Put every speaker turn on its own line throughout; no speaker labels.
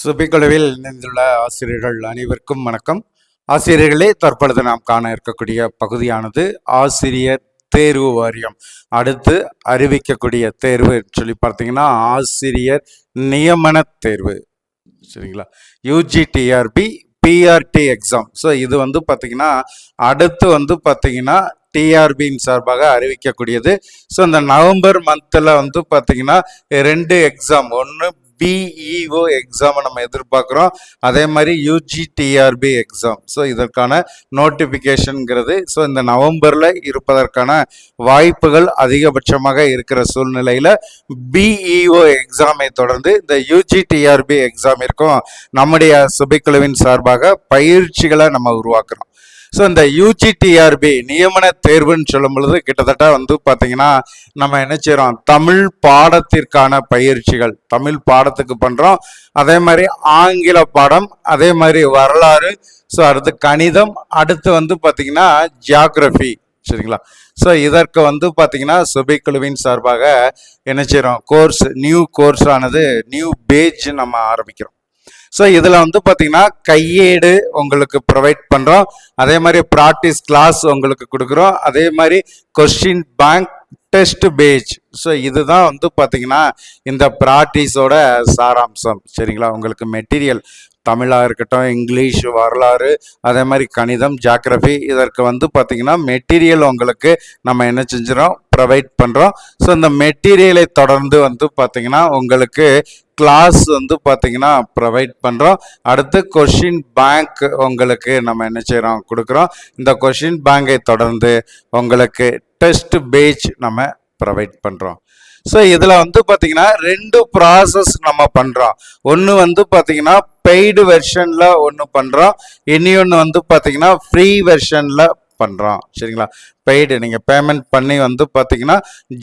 சுபிக்குழுவில் இணைந்துள்ள ஆசிரியர்கள் அனைவருக்கும் வணக்கம். ஆசிரியர்களே தற்பொழுது நாம் காண இருக்கக்கூடிய பகுதியானது ஆசிரியர் தேர்வு வாரியம். அடுத்து அறிவிக்கக்கூடிய தேர்வு சொல்லி பார்த்தீங்கன்னா ஆசிரியர் நியமன தேர்வு. சரிங்களா? யூஜிடிஆர்பி பிஆர்டி எக்ஸாம் ஸோ இது வந்து பார்த்தீங்கன்னா அடுத்து வந்து பார்த்தீங்கன்னா டிஆர்பியின் சார்பாக அறிவிக்கக்கூடியது. ஸோ இந்த நவம்பர் மந்தில் வந்து பார்த்தீங்கன்னா ரெண்டு எக்ஸாம் ஒன்று பிஇஓ எக்ஸாமை நம்ம எதிர்பார்க்குறோம். அதே மாதிரி யூஜிடிஆர்பி எக்ஸாம் ஸோ இதற்கான நோட்டிஃபிகேஷனுங்கிறது ஸோ இந்த நவம்பரில் இருப்பதற்கான வாய்ப்புகள் அதிகபட்சமாக இருக்கிற சூழ்நிலையில் பிஇஓ எக்ஸாமை தொடர்ந்து இந்த யூஜிடிஆர்பி எக்ஸாமிற்கும் நம்முடைய சுபைக்குழுவின் சார்பாக பயிற்சிகளை நம்ம உருவாக்குறோம். ஸோ இந்த யூஜிடிஆர்பி நியமன தேர்வுன்னு சொல்லும் பொழுது கிட்டத்தட்ட வந்து பார்த்தீங்கன்னா நம்ம என்ன செய்கிறோம் தமிழ் பாடத்திற்கான பயிற்சிகள். தமிழ் பாடத்துக்கு பண்ணுறோம் அதே மாதிரி ஆங்கில பாடம் அதே மாதிரி வரலாறு ஸோ அடுத்து கணிதம் அடுத்து வந்து பார்த்தீங்கன்னா ஜியாகிரஃபி சரிங்களா? ஸோ இதற்கு வந்து பார்த்தீங்கன்னா சுபைக்குழுவின் சார்பாக என்ன செய்கிறோம் கோர்ஸ் நியூ கோர்ஸ் ஆனது நியூ பேஜ் நம்ம ஆரம்பிக்கிறோம். ஸோ இதில் வந்து பார்த்தீங்கன்னா கையேடு உங்களுக்கு ப்ரொவைட் பண்ணுறோம் அதே மாதிரி ப்ராக்டிஸ் கிளாஸ் உங்களுக்கு கொடுக்குறோம். அதே மாதிரி question bank test page so இதுதான் வந்து பார்த்தீங்கன்னா இந்த ப்ராக்டிஸோட சாராம்சம். சரிங்களா? உங்களுக்கு மெட்டீரியல் தமிழாக இருக்கட்டும் இங்கிலீஷ் வரலாறு அதே மாதிரி கணிதம் ஜாக்ரஃபி இதற்கு வந்து பார்த்திங்கன்னா மெட்டீரியல் உங்களுக்கு நம்ம என்ன செஞ்சிடும் ப்ரொவைட் பண்ணுறோம் ஸோ இந்த மெட்டீரியலை தொடர்ந்து வந்து பார்த்தீங்கன்னா உங்களுக்கு கிளாஸ் வந்து பார்த்திங்கன்னா ப்ரொவைட் பண்ணுறோம் அடுத்து கொஷின் பேங்க் உங்களுக்கு நம்ம என்ன செய்கிறோம் கொடுக்குறோம். இந்த கொஷின் பேங்கை தொடர்ந்து உங்களுக்கு டெஸ்ட் பேஜ் நம்ம ப்ரொவைட் பண்ணுறோம் ஸோ இதில் வந்து பார்த்தீங்கன்னா ரெண்டு ப்ராசஸ் நம்ம பண்ணுறோம் ஒன்று வந்து பார்த்தீங்கன்னா பெய்டு வெர்ஷனில் ஒன்று பண்ணுறோம் இனி ஒன்று வந்து பார்த்தீங்கன்னா ஃப்ரீ வெர்ஷனில் பண்ணுறோம் சரிங்களா? பெய்டு நீங்கள் பேமெண்ட் பண்ணி வந்து பார்த்தீங்கன்னா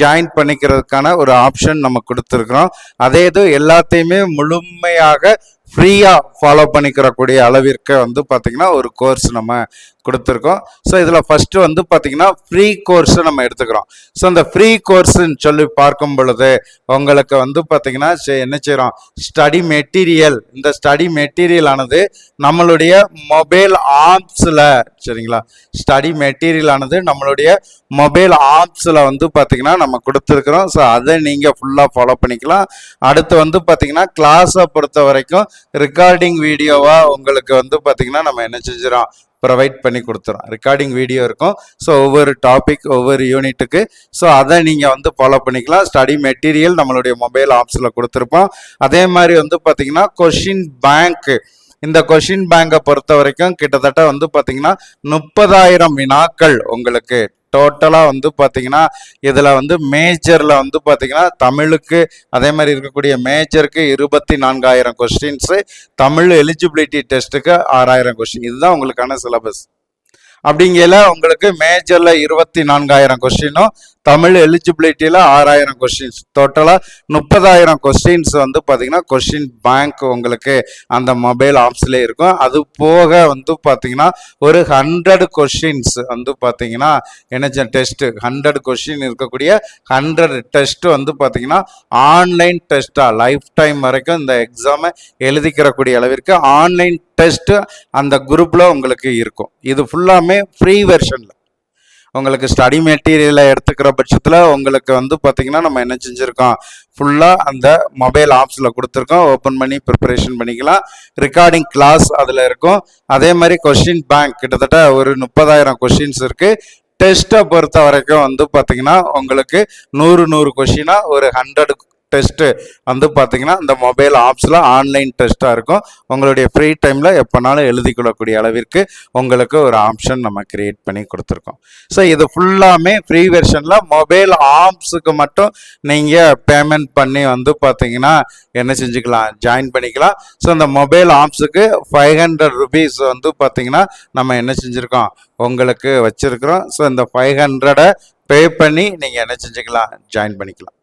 ஜாயின் பண்ணிக்கிறதுக்கான ஒரு ஆப்ஷன் நம்ம கொடுத்துருக்குறோம். அதே இது எல்லாத்தையுமே முழுமையாக ஃப்ரீயாக ஃபாலோ பண்ணிக்கிறக்கூடிய அளவிற்கு வந்து பார்த்தீங்கன்னா ஒரு கோர்ஸ் நம்ம கொடுத்துருக்கோம். ஸோ இதில் ஃபஸ்ட்டு வந்து பார்த்தீங்கன்னா ஃப்ரீ கோர்ஸை நம்ம எடுத்துக்கிறோம். ஸோ அந்த ஃப்ரீ கோர்ஸுன்னு சொல்லி பார்க்கும் பொழுது உங்களுக்கு வந்து பார்த்தீங்கன்னா என்ன செய்கிறோம் ஸ்டடி மெட்டீரியல் இந்த ஸ்டடி மெட்டீரியல் ஆனது நம்மளுடைய மொபைல் ஆப்ஸில் சரிங்களா? ஸ்டடி மெட்டீரியல் ஆனது நம்மளுடைய மொபைல் ஆப்ஸில் வந்து பார்த்தீங்கன்னா நம்ம கொடுத்துருக்குறோம். ஸோ அதை நீங்கள் ஃபுல்லாக ஃபாலோ பண்ணிக்கலாம். அடுத்து வந்து பார்த்தீங்கன்னா கிளாஸை பொறுத்த வரைக்கும் ரெக்கார்டிங் வீடியோவாக உங்களுக்கு வந்து பார்த்தீங்கன்னா நம்ம என்ன செஞ்சிடும் ப்ரொவைட் பண்ணி கொடுத்துறோம் ரெக்கார்டிங் வீடியோ இருக்கும். ஸோ ஒவ்வொரு டாபிக் ஒவ்வொரு யூனிட்டுக்கு ஸோ அதை நீங்கள் வந்து ஃபாலோ பண்ணிக்கலாம். ஸ்டடி மெட்டீரியல் நம்மளுடைய மொபைல் ஆப்ஸில் கொடுத்துருப்போம். அதே மாதிரி வந்து பார்த்தீங்கன்னா கொஷின் பேங்க்கு இந்த கொஷின் பேங்கை பொறுத்த வரைக்கும் கிட்டத்தட்ட வந்து பார்த்தீங்கன்னா முப்பதாயிரம் வினாக்கள் உங்களுக்கு டோட்டலாக வந்து பார்த்தீங்கன்னா இதில் வந்து மேஜரில் வந்து பார்த்தீங்கன்னா தமிழுக்கு அதே மாதிரி இருக்கக்கூடிய மேஜருக்கு இருபத்தி நான்காயிரம் கொஸ்டின்ஸு தமிழ் எலிஜிபிலிட்டி டெஸ்ட்டுக்கு ஆறாயிரம் கொஸ்டின் இதுதான் உங்களுக்கான சிலபஸ் அப்படிங்கையில் உங்களுக்கு மேஜரில் இருபத்தி நான்காயிரம் கொஸ்டினும் தமிழ் எலிஜிபிலிட்டியில் ஆறாயிரம் கொஸ்டின்ஸ் டோட்டலாக முப்பதாயிரம் கொஸ்டின்ஸ் வந்து பார்த்தீங்கன்னா கொஸ்டின் பேங்க் உங்களுக்கு அந்த மொபைல் ஆப்ஸ்லேயே இருக்கும். அது போக வந்து பார்த்தீங்கன்னா ஒரு ஹண்ட்ரட் கொஸ்டின்ஸ் வந்து பார்த்தீங்கன்னா என்ன டெஸ்ட்டு ஹண்ட்ரட் கொஸ்டின் இருக்கக்கூடிய ஹண்ட்ரட் டெஸ்ட் வந்து பார்த்தீங்கன்னா ஆன்லைன் டெஸ்ட்டாக லைஃப் டைம் வரைக்கும் இந்த எக்ஸாமை எழுதிக்கிறக்கூடிய அளவிற்கு ஆன்லைன் டெஸ்ட்டு அந்த குரூப்பில் உங்களுக்கு இருக்கும். இது ஃபுல்லாமே ஃப்ரீ வெர்ஷனில் உங்களுக்கு ஸ்டடி மெட்டீரியலை எடுத்துக்கிற பட்சத்தில் உங்களுக்கு வந்து பார்த்தீங்கன்னா நம்ம என்ன செஞ்சுருக்கோம்? ஃபுல்லாக அந்த மொபைல் ஆப்ஸில் கொடுத்துருக்கோம். ஓப்பன் பண்ணி ப்ரிப்பரேஷன் பண்ணிக்கலாம். ரெக்கார்டிங் கிளாஸ் அதில் இருக்கும். அதே மாதிரி கொஷின் பேங்க் கிட்டத்தட்ட ஒரு முப்பதாயிரம் கொஷின்ஸ் இருக்குது டெஸ்ட்டை பொறுத்த வரைக்கும் வந்து பார்த்தீங்கன்னா உங்களுக்கு நூறு நூறு கொஷினாக ஒரு ஹண்ட்ரடு டெஸ்ட்டு வந்து பார்த்தீங்கன்னா இந்த மொபைல் ஆப்ஸில் ஆன்லைன் டெஸ்ட்டாக இருக்கும். உங்களுடைய ஃப்ரீ டைமில் எப்போனாலும் எழுதிக்கொள்ளக்கூடிய அளவிற்கு உங்களுக்கு ஒரு ஆப்ஷன் நம்ம கிரியேட் பண்ணி கொடுத்துருக்கோம். ஸோ இது ஃபுல்லாமே ஃப்ரீ வெர்ஷனில் மொபைல் ஆப்ஸுக்கு மட்டும் நீங்கள் பேமெண்ட் பண்ணி வந்து பார்த்தீங்கன்னா என்ன செஞ்சுக்கலாம் ஜாயின் பண்ணிக்கலாம். ஸோ இந்த மொபைல் ஆப்ஸுக்கு ஃபைவ் ஹண்ட்ரட் ருபீஸ் வந்து பார்த்தீங்கன்னா நம்ம என்ன செஞ்சுருக்கோம் உங்களுக்கு வச்சுருக்குறோம். ஸோ இந்த ஃபைவ் ஹண்ட்ரடை பே பண்ணி நீங்கள் என்ன செஞ்சுக்கலாம் ஜாயின் பண்ணிக்கலாம்.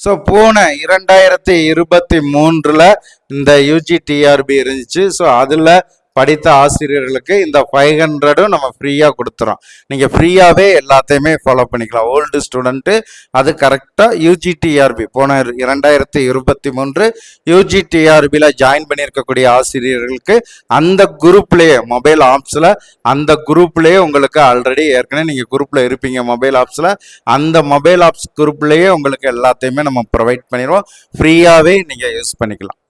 ஸோ போன இரண்டாயிரத்தி இருபத்தி மூன்றில் இந்த யூஜிடிஆர்பி இருந்துச்சு. ஸோ அதில் படித்த ஆசிரியர்களுக்கு இந்த ஃபைவ் ஹண்ட்ரடும் நம்ம ஃப்ரீயாக கொடுத்துறோம். நீங்கள் ஃப்ரீயாகவே எல்லாத்தையுமே ஃபாலோ பண்ணிக்கலாம். ஓல்டு ஸ்டூடெண்ட்டு அது கரெக்டாக யூஜிடிஆர்பி போன இரண்டாயிரத்தி இருபத்தி மூன்று யூஜிடிஆர்பியில் ஜாயின் பண்ணியிருக்கக்கூடிய ஆசிரியர்களுக்கு அந்த குரூப்லேயே மொபைல் ஆப்ஸில் அந்த குரூப்லேயே உங்களுக்கு ஆல்ரெடி ஏற்கனவே நீங்கள் குரூப்பில் இருப்பீங்க மொபைல் ஆப்ஸில் அந்த மொபைல் ஆப்ஸ் குரூப்லேயே உங்களுக்கு எல்லாத்தையுமே நம்ம ப்ரொவைட் பண்ணிடுவோம். ஃப்ரீயாகவே நீங்கள் யூஸ் பண்ணிக்கலாம்.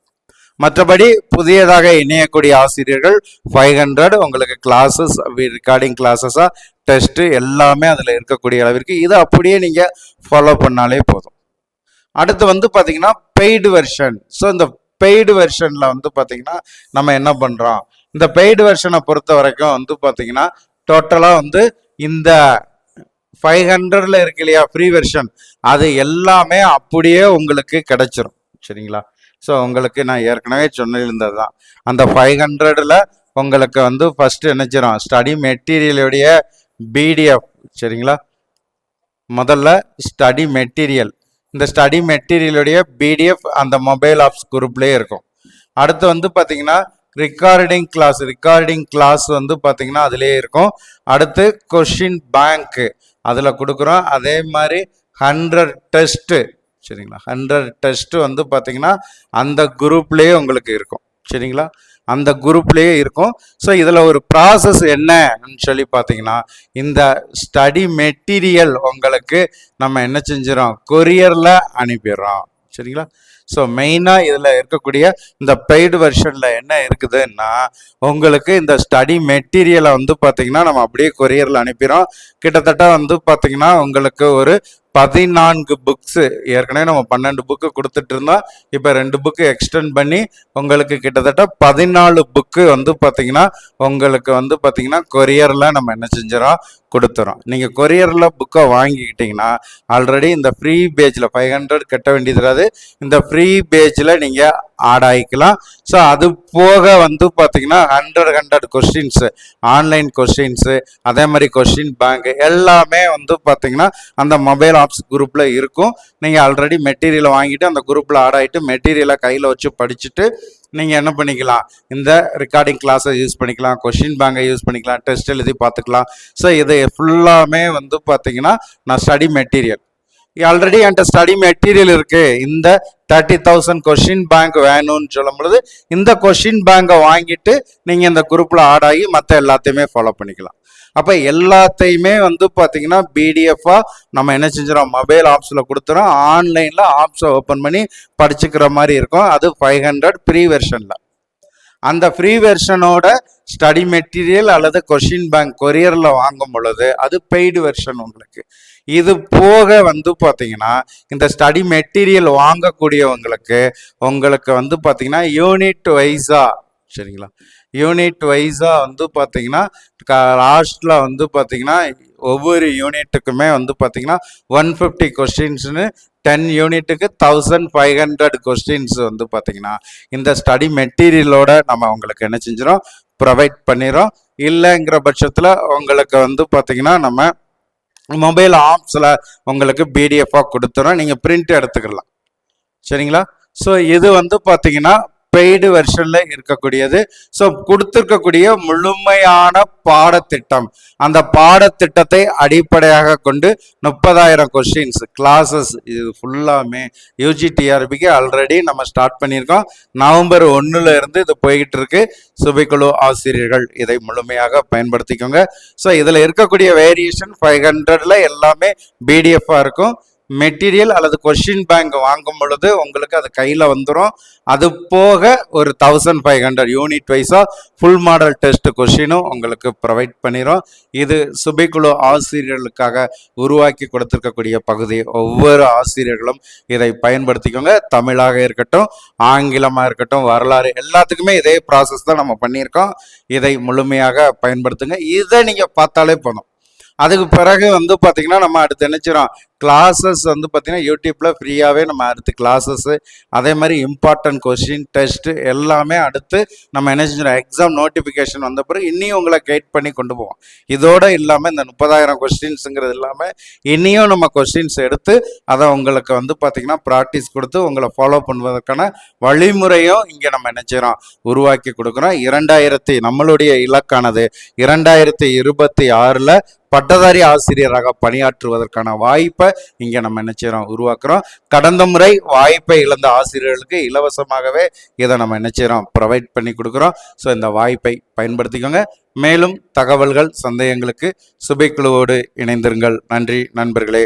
மற்றபடி புதியதாக இணையக்கூடிய ஆசிரியர்கள் ஃபைவ் ஹண்ட்ரட் உங்களுக்கு கிளாஸஸ் ரெக்கார்டிங் கிளாஸஸாக டெஸ்ட்டு எல்லாமே அதில் இருக்கக்கூடிய அளவிற்கு இதை அப்படியே நீங்கள் ஃபாலோ பண்ணாலே போதும். அடுத்து வந்து பார்த்தீங்கன்னா பெய்டு வெர்ஷன் ஸோ இந்த பெய்டு வெர்ஷனில் வந்து பார்த்தீங்கன்னா நம்ம என்ன பண்ணுறோம் இந்த பெய்டு வெர்ஷனை பொறுத்த வரைக்கும் வந்து பார்த்தீங்கன்னா டோட்டலாக வந்து இந்த ஃபைவ் ஹண்ட்ரடில் இருக்கு இல்லையா ஃப்ரீ வெர்ஷன் அது எல்லாமே அப்படியே உங்களுக்கு கிடைச்சிரும். சரிங்களா? ஸோ உங்களுக்கு நான் ஏற்கனவே சொன்னிருந்தது தான் அந்த ஃபைவ் ஹண்ட்ரடில் உங்களுக்கு வந்து ஃபஸ்ட்டு நினச்சிரும் ஸ்டடி மெட்டீரியலுடைய பிடிஎஃப் சரிங்களா? முதல்ல ஸ்டடி மெட்டீரியல் இந்த ஸ்டடி மெட்டீரியலுடைய பிடிஎஃப் அந்த மொபைல் ஆப்ஸ் குரூப்லேயே இருக்கும். அடுத்து வந்து பார்த்தீங்கன்னா ரெக்கார்டிங் கிளாஸ் ரிகார்டிங் கிளாஸ் வந்து பார்த்தீங்கன்னா அதுலேயே இருக்கும். அடுத்து கொஷின் பேங்க்கு அதில் கொடுக்குறோம். அதே மாதிரி ஹண்ட்ரட் டெஸ்ட்டு சரிங்களா? ஹண்ட்ரட் டெஸ்ட்டு வந்து பார்த்தீங்கன்னா அந்த குரூப்லேயே உங்களுக்கு இருக்கும். சரிங்களா? அந்த குரூப்லேயே இருக்கும். ஸோ இதில் ஒரு ப்ராசஸ் என்னன்னு சொல்லி பார்த்தீங்கன்னா இந்த ஸ்டடி மெட்டீரியல் உங்களுக்கு நம்ம என்ன செஞ்சிடறோம்? கொரியரில் அனுப்பிடுறோம். சரிங்களா? ஸோ மெயினாக இதில் இருக்கக்கூடிய இந்த பெய்டு வெர்ஷனில் என்ன இருக்குதுன்னா உங்களுக்கு இந்த ஸ்டடி மெட்டீரியலை வந்து பார்த்தீங்கன்னா நம்ம அப்படியே கொரியரில் அனுப்பிடுறோம் கிட்டத்தட்ட வந்து பார்த்தீங்கன்னா உங்களுக்கு ஒரு பதினான்கு புக்ஸு ஏற்கனவே நம்ம பன்னெண்டு புக்கு கொடுத்துட்டு இருந்தோம். இப்போ ரெண்டு புக்கு எக்ஸ்டெண்ட் பண்ணி உங்களுக்கு கிட்டத்தட்ட பதினாலு புக்கு வந்து பார்த்தீங்கன்னா உங்களுக்கு வந்து பார்த்தீங்கன்னா கொரியரில் நம்ம என்ன செஞ்சிடறோம்? கொடுத்துறோம் நீங்கள் கொரியரில் புக்கை வாங்கிக்கிட்டிங்கன்னா ஆல்ரெடி இந்த ஃப்ரீ பேஜில் ஃபைவ் ஹண்ட்ரட் கட்ட வேண்டியது இந்த ஃப்ரீ ஃப்ரீ பேஜில் நீங்கள் ஆட் ஆகிக்கலாம் ஸோ அது போக வந்து பார்த்தீங்கன்னா hundred hundred questions online questions அதே மாதிரி கொஸ்டின் பேங்க் எல்லாமே வந்து பார்த்தீங்கன்னா அந்த மொபைல் ஆப்ஸ் குரூப்பில் இருக்கும். நீங்கள் ஆல்ரெடி மெட்டீரியலை வாங்கிட்டு அந்த குரூப்பில் ஆட் ஆகிட்டு மெட்டீரியலை கையில் வச்சு படிச்சுட்டு நீங்கள் என்ன பண்ணிக்கலாம்? இந்த ரெக்கார்டிங் கிளாஸை யூஸ் பண்ணிக்கலாம். கொஷின் பேங்கை யூஸ் பண்ணிக்கலாம். டெஸ்ட் எழுதி பார்த்துக்கலாம் ஸோ இது ஃபுல்லாமே வந்து பார்த்திங்கன்னா நான் ஸ்டடி மெட்டீரியல் ஆல்ரெடி என்கிட்ட ஸ்டடி மெட்டீரியல் இருக்கு. இந்த தேர்ட்டி தௌசண்ட் கொஷின் பேங்க் வேணும்னு சொல்லும் பொழுது இந்த கொஷின் பேங்கை வாங்கிட்டு நீங்கள் இந்த குரூப்பில் ஆட் ஆகி மற்ற எல்லாத்தையுமே ஃபாலோ பண்ணிக்கலாம். அப்போ எல்லாத்தையுமே வந்து பார்த்தீங்கன்னா பிடிஎஃபாக நம்ம என்ன செஞ்சிடும் மொபைல் ஆப்ஸில் கொடுத்துறோம் ஆன்லைனில் ஆப்ஸை ஓப்பன் பண்ணி படிச்சுக்கிற மாதிரி இருக்கும். அது ஃபைவ் ஹண்ட்ரட் ப்ரீ வெர்ஷனில் அந்த ஃப்ரீ வெர்ஷனோட ஸ்டடி மெட்டீரியல் அல்லது கொஷின் பேங்க் கொரியரில் வாங்கும் பொழுது அது பெய்டு வெர்ஷன் உங்களுக்கு. இது போக வந்து பார்த்தீங்கன்னா இந்த ஸ்டடி மெட்டீரியல் வாங்கக்கூடியவங்களுக்கு உங்களுக்கு வந்து பார்த்தீங்கன்னா யூனிட் வைஸா சரிங்களா? யூனிட் வைஸாக வந்து பார்த்தீங்கன்னா லாஸ்ட்டில் வந்து பார்த்தீங்கன்னா ஒவ்வொரு யூனிட்டுக்குமே வந்து பார்த்தீங்கன்னா ஒன் ஃபிஃப்டி கொஸ்டின்ஸ்னு டென் யூனிட்டுக்கு தௌசண்ட் ஃபைவ் ஹண்ட்ரட் கொஸ்டின்ஸ் வந்து பார்த்தீங்கன்னா இந்த ஸ்டடி மெட்டீரியலோட நம்ம உங்களுக்கு என்ன செஞ்சிடும் ப்ரொவைட் பண்ணிடுறோம். இல்லைங்கிற பட்சத்தில் உங்களுக்கு வந்து பார்த்தீங்கன்னா நம்ம மொபைல் ஆப்ஸில் உங்களுக்கு பிடிஎஃபாக கொடுத்துறோம் நீங்கள் பிரிண்ட் எடுத்துக்கலாம். சரிங்களா? ஸோ இது வந்து பார்த்தீங்கன்னா பெய்டு வெர்ஷனில் இருக்கக்கூடியது. ஸோ கொடுத்துருக்கக்கூடிய முழுமையான பாடத்திட்டம். அந்த பாடத்திட்டத்தை அடிப்படையாக கொண்டு முப்பதாயிரம் கொஸ்டின்ஸ் கிளாஸஸ் இது ஃபுல்லாமே யூஜிடிஆர்பிக்கு ஆல்ரெடி நம்ம ஸ்டார்ட் பண்ணியிருக்கோம். நவம்பர் ஒன்றுல இருந்து இது போய்கிட்டு இருக்கு. சுபைக்குழு ஆசிரியர்கள் இதை முழுமையாக பயன்படுத்திக்கோங்க. ஸோ இதில் இருக்கக்கூடிய வேரியேஷன் ஃபைவ் ஹண்ட்ரட்ல எல்லாமே பிடிஎஃபாக இருக்கும். மெட்டீரியல் அல்லது கொஷின் பேங்க் வாங்கும் பொழுது உங்களுக்கு அது கையில் வந்துடும் அது போக ஒரு தௌசண்ட் ஃபைவ் ஹண்ட்ரட் யூனிட் வைஸாக ஃபுல் மாடல் டெஸ்ட் கொஷினும் உங்களுக்கு ப்ரொவைட் பண்ணிடும் இது சுபிக்குழு ஆசிரியர்களுக்காக உருவாக்கி கொடுத்துருக்கக்கூடிய பகுதி. ஒவ்வொரு ஆசிரியர்களும் இதை பயன்படுத்திக்கோங்க. தமிழாக இருக்கட்டும் ஆங்கிலமாக இருக்கட்டும் வரலாறு எல்லாத்துக்குமே இதே ப்ராசஸ் தான் நம்ம பண்ணியிருக்கோம். இதை முழுமையாக பயன்படுத்துங்க. இதை நீங்கள் பார்த்தாலே போதும். அதுக்கு பிறகு வந்து பார்த்தீங்கன்னா நம்ம அடுத்து நினைச்சிடும் கிளாஸஸ் வந்து பார்த்திங்கன்னா யூடியூப்பில் ஃப்ரீயாகவே நம்ம அடுத்து கிளாஸஸ்ஸு அதே மாதிரி இம்பார்ட்டன்ட் கொஸ்டின் டெஸ்ட்டு எல்லாமே அடுத்து நம்ம என்ன செஞ்சிடும் எக்ஸாம் நோட்டிஃபிகேஷன் வந்த பிறகு இன்னியும் உங்களை கைட் பண்ணி கொண்டு போவோம். இதோட இல்லாமல் இந்த முப்பதாயிரம் கொஸ்டின்ஸுங்கிறது இல்லாமல் இன்னியும் நம்ம கொஸ்டின்ஸ் எடுத்து அதை உங்களுக்கு வந்து பார்த்திங்கன்னா ப்ராக்டிஸ் கொடுத்து உங்களை ஃபாலோ பண்ணுவதற்கான வழிமுறையும் இங்கே நம்ம என்ன செய்கிறோம் உருவாக்கி கொடுக்குறோம். இரண்டாயிரத்தி நம்மளுடைய இலக்கானது இரண்டாயிரத்தி இருபத்தி ஆறில் பட்டதாரி ஆசிரியராக பணியாற்றுவதற்கான வாய்ப்பை இங்கே நம்ம என்ன செய்கிறோம் உருவாக்குறோம். கடந்த முறை வாய்ப்பை இழந்த ஆசிரியர்களுக்கு இலவசமாகவே இதை நம்ம என்ன செய்கிறோம் ப்ரொவைட் பண்ணி கொடுக்குறோம். ஸோ இந்த வாய்ப்பை பயன்படுத்திக்கோங்க. மேலும் தகவல்கள் சந்தேகங்களுக்கு சுபைக்குழுவோடு இணைந்திருங்கள். நன்றி நண்பர்களே.